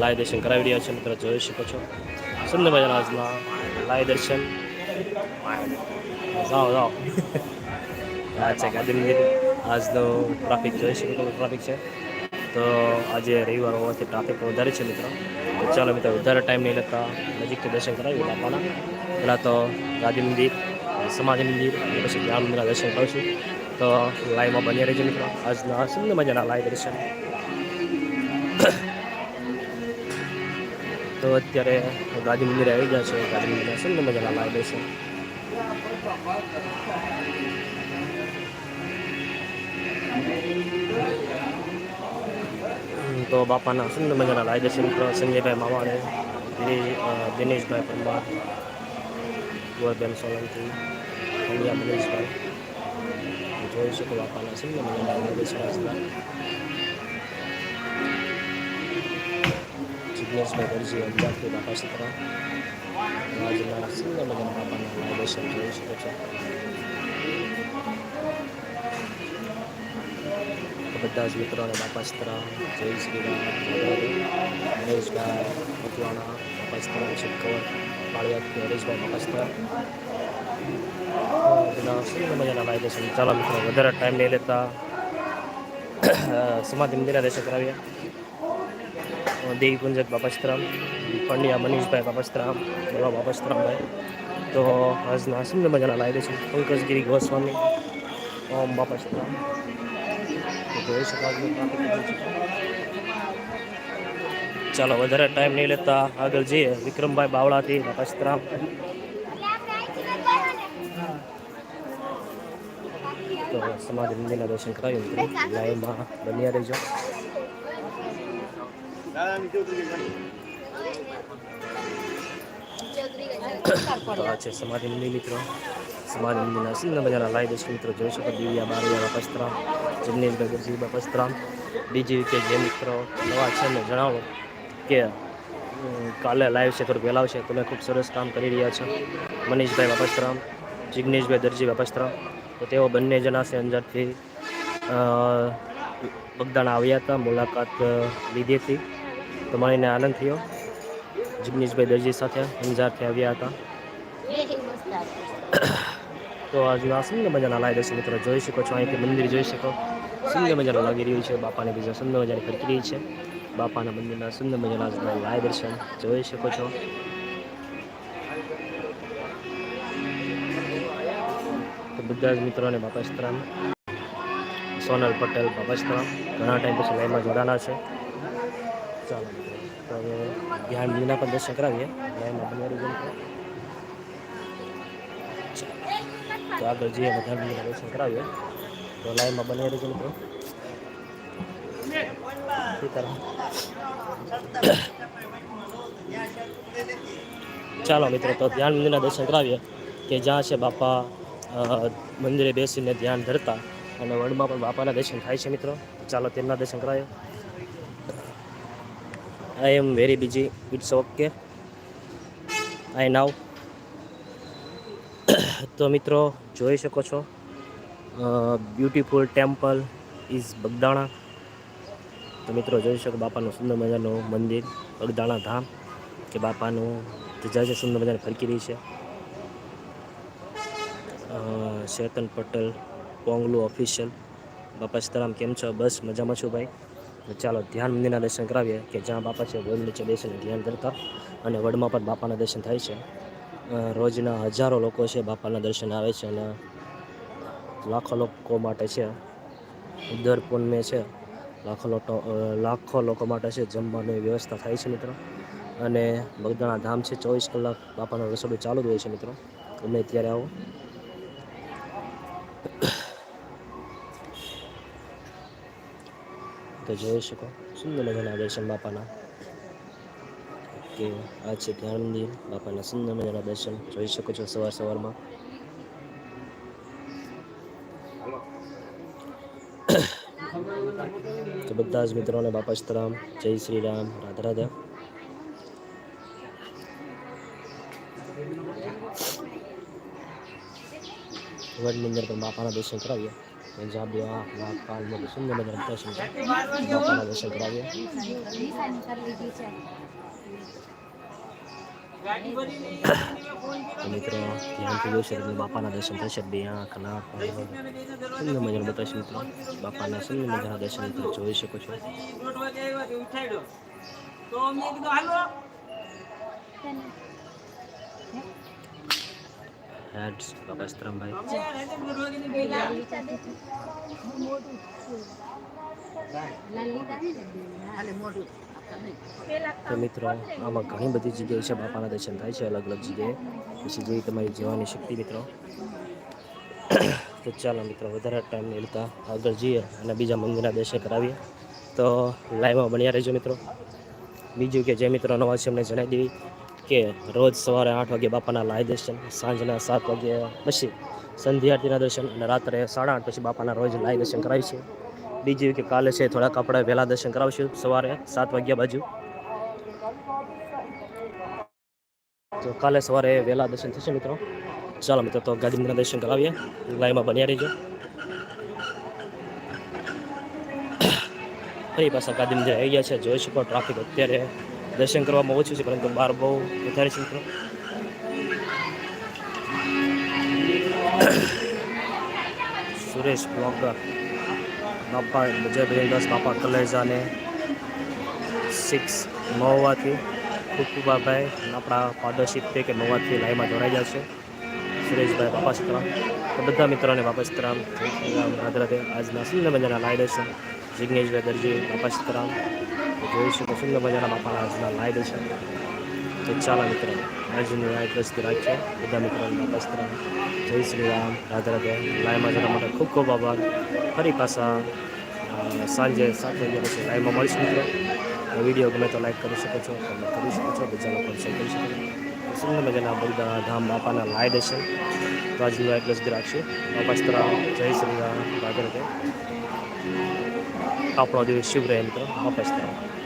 લાય દર્શન કરાવી રહ્યા છે મિત્રો, જોઈ શકો છો. સુંદર મજાના આજના લાય દર્શન. જાઓ જાઓ. આ છે ગાંધી આજનો ટ્રાફિક જોઈ શકો છો ટ્રાફિક છે. તો આજે રવિવાર હોવાથી ટ્રાફિક વધારે છે મિત્રો. તો ચાલો મિત્રો, વધારે ટાઈમ નહીં લેતા નજીકથી દર્શન કરાવી બાપાના. પહેલાં તો ગાંધી મંદિર, સમાધિ મંદિર, અને પછી જ્ઞાન મંદિરના દર્શન કરું છું. તો લાઈવમાં બની રહેજો મિત્રો. આજના સુંદર મજાના લાઈવ દર્શન. તો અત્યારે ગાંધી મંદિરે આવી ગયા છે. ગાંધી મંદિર દર્શન મજાના મજા લાવી હમ, તો બાપાના સુંદર મજાના લાવી દેશે મિત્રો. સંજયભાઈ માવાડે દિનેશભાઈ પરમાર કુંવરબેન સોલંકી પંડ્યા મનીષભાઈ જોઈ શકો બાપાના સુંદર મજાના દર્શન આજના જિજ્ઞેશભાઈ દરજી અમદાવાદથી બાપા સતરા રાજના સુંદર મજાના બાપાના લાઈવ દર્શન જોઈ શકો છો બધા જ મિત્રોને બાપા સતરા જય શ્રી રામ હરેશભાઈ મકવાણા બાપા સતરા શિવકર પાળિયાથી હરેશભાઈ બાપા સતરા બધા સુંદર મજાના લાઈવ દર્શન ચાલો મિત્રો વધારે ટાઈમ નહીં લેતા સમાધિ મંદિરના દર્શન કરાવ્યા દેવી પુંજક પંડ્યા મનીષભાઈ બાપસ્તરામ બોલા બાપસ્તરામભાઈ. તો આજના સુંદર મજાના લાવી છે? પંકજગીરી ગોસ્વામી, ઓમ બાપસ્તરામ. ચાલો, વધારે ટાઈમ નહીં લેતા આગળ જઈએ. વિક્રમભાઈ બાવળાથી બાપસ્તરામ. તો સમાજ મંદિરના દર્શન મિત્રો. લાઈવમાં બન્યા રહેજો. તો આ છે સમાધિ મંદિર, મિત્રો. સમાધિ મંદિરના સુંદર મજાના લાઈ દર્શન મિત્રો. જોઈ શકો દિવ્યા બારૈયા પસ્ત્રામ જિગ્નેશભાઈ ગરજી બાપસ્તરામ બીજી કે જે મિત્રો નવા છે ને જણાવો કે કાલે લાઈવ છે, થોડુંક વહેલા આવશે. તમે ખૂબ સરસ કામ કરી રહ્યા છો. મનીષભાઈ બાપસ્તરામ જિગ્નેશભાઈ દરજી બાપસ્તરામ તો તેઓ બંને જણા છે અંજારથી બગદાણા આવ્યા હતા, મુલાકાત લીધી હતી. તો મળીને આનંદ થયો. જિગ્નેશભાઈ દરજી સાથે અંજારથી આવ્યા હતા. તો આજના સુંદર મજાના લાય દર્શન મિત્રો, જોઈ શકો છો, અહીંથી મંદિર જોઈ શકો. સુંદર મજાનું લાગી રહ્યું છે, બાપાની બીજા સુંદર મજાની ફરકી છે. બાપાના મંદિરના સુંદર મજાના લાય દર્શન જોઈ શકો છો. બધા જ મિત્રોને બાપા સ્તરામ સોનલ પટેલ, બાપા ઘણા ટાઈમ પછી લાઈનમાં જોડાના છે. ચાલો. તો હવે ધ્યાન વિના પણ દર્શન કરાવીએ. લાઈનમાં બની રહી તો આગળ જઈએ બધા મંદિરના દર્શન કરાવીએ. તો લાઈનમાં બની રહી કરો ચાલો મિત્રો, તો ધ્યાન મંદિરના દર્શન કરાવીએ કે જ્યાં છે બાપા મંદિરે બેસીને ધ્યાન ધરતા અને વડમાં પણ બાપાના દર્શન થાય છે મિત્રો. ચાલો તેમના દર્શન કરાવીએ. I am very busy it's okay I now તો મિત્રો જોઈ શકો છો. બ્યુટીફુલ ટેમ્પલ ઇઝ બગદાણા તો મિત્રો જોઈ શકો બાપાનું સુંદર મજાનું મંદિર બગદાણા ધામ કે બાપાનું ધજા સુંદર મજાની ફરકી રહી છે. અ, ચેતન પટેલ પોંગલું ઓફિશિયલ બાપા સીતારામ કેમ છો? બસ મજામાં છું ભાઈ. ચાલો ધ્યાન મંદિરના દર્શન કરાવીએ કે જ્યાં બાપા છે વડ નીચે બેસીને ધ્યાન કરતા અને વડમાં પણ બાપાના દર્શન થાય છે. રોજના હજારો લોકો છે બાપાના દર્શન આવે છે અને લાખો લોકો માટે છે. દર પૂનમે છે લાખો લોકો લાખો લોકો માટે છે જમવાની વ્યવસ્થા થાય છે મિત્રો. અને બગદાણા ધામ છે ચોવીસ કલાક બાપાનું રસોડું ચાલુ જ હોય છે મિત્રો. ગમે ત્યારે આવો. તો જોઈ શકો. સુંદર મજાના દર્શન બાપાના. કે આ છે ધ્યાન મંદિર બાપાના સુંદર મજાના દર્શન જોઈ શકો છો સવાર સવારમાં. તો બધા જ મિત્રોને બાપા સીતારામ જય શ્રી રામ. રાધા રાધા. વડની અંદર પણ બાપાના દર્શન કરાવીએ પંજાબી કાલ મોટું સુંદર મજાનું દર્શન છે બાપાના દર્શન કરાવીએ તો મિત્રો ધ્યાનથી જોઈ શકો બાપાના દર્શન થશે બે આંખ નાક સુંદર મજાનું બતાવશે મિત્રો બાપાના સુંદર મજાના દર્શન મિત્રો જોઈ શકો છો તો મેં કીધું હાલો સ્ત્રમભાઈ તો મિત્રો, આમાં ઘણી બધી જગ્યાએ છે, બાપાના દર્શન થાય છે, અલગ અલગ જગ્યાએ. પછી જેવી તમારી જવાની શક્તિ, મિત્રો. તો ચાલો મિત્રો, વધારે ટાઈમ નહીં લેતા. આગળ જઈએ અને બીજા મંદિરના દર્શન કરાવીએ. તો લાઈવમાં બન્યા રહેજો મિત્રો. બીજું કે જે મિત્રો, નવા છે એમને જણાવી દેવી. કે રોજ સવારે આઠ વાગે બાપાના લાય દર્શન, સાંજના સાત વાગે પછી સંધ્યા આરતીના દર્શન અને રાત્રે સાડા આઠ પછી બાપાના રોજ લાય દર્શન કરાવીશું બીજું કે કાલે છે થોડાક આપણે વહેલા દર્શન કરાવીશું સવારે સાત વાગ્યા બાજુ. તો કાલે સવારે વહેલા દર્શન થશે મિત્રો. ચાલો મિત્રો, તો ગાંધીનગરના દર્શન કરાવીએ. લાઈમાં બન્યા રહીજો. ફરી પાછા ગાંધીનગર આવી ગયા છે. જોઈ શકો ટ્રાફિક અત્યારે. દર્શન કરવામાં ઓછું છે, પરંતુ બહાર બહુ વધારે છે. મિત્રો સુરેશ બ્લોગર બાપા બજરંગદાસ બાપા કલેજાને સિક્સ મહુવાથી ખૂબ આભાર. આપણા પાડોશી તે કે મહુવાથી લાઈવમાં જોડાઈ જશે સુરેશભાઈ, બાપા સીતરામ. બધા મિત્રોને બાપા સીતરામ. રાધે આજના સુંદર મજાના લાઈ દર્શન. જિજ્ઞેશભાઈ દરજી, બાપા સીતરામ. જોઈશું તો સુંદર મજાના બાપાના આજના લાઈ છે. તો ચાલો મિત્રો, આજની લાઈવ દ્રષ્ટિ રાખીએ. બધા મિત્રોને બાપા સીતરામ જય શ્રી રામ, રાધે રાધે. લાઈવમાં જવા માટે ખૂબ ખૂબ આભાર. ફરી પાછા સાંજે સાત વાગ્યા પછી લાઈવમાં મળીશું મિત્રો. વીડિયો ગમે તો લાઈક કરી શકો છો તમે કરી શકો છો, બીજા લોકો શેર કરી શકો છો. સુંદર મજાના બધા ધામ બાપાના લાય દર્શન તો આજનું લાઈવ દ્રષ્ટિ રાખશું બાપા જય શ્રી રામ. રાધે રાધે. આપણો દિવસ શુભ રહે મિત્રો બાપા સીતરામ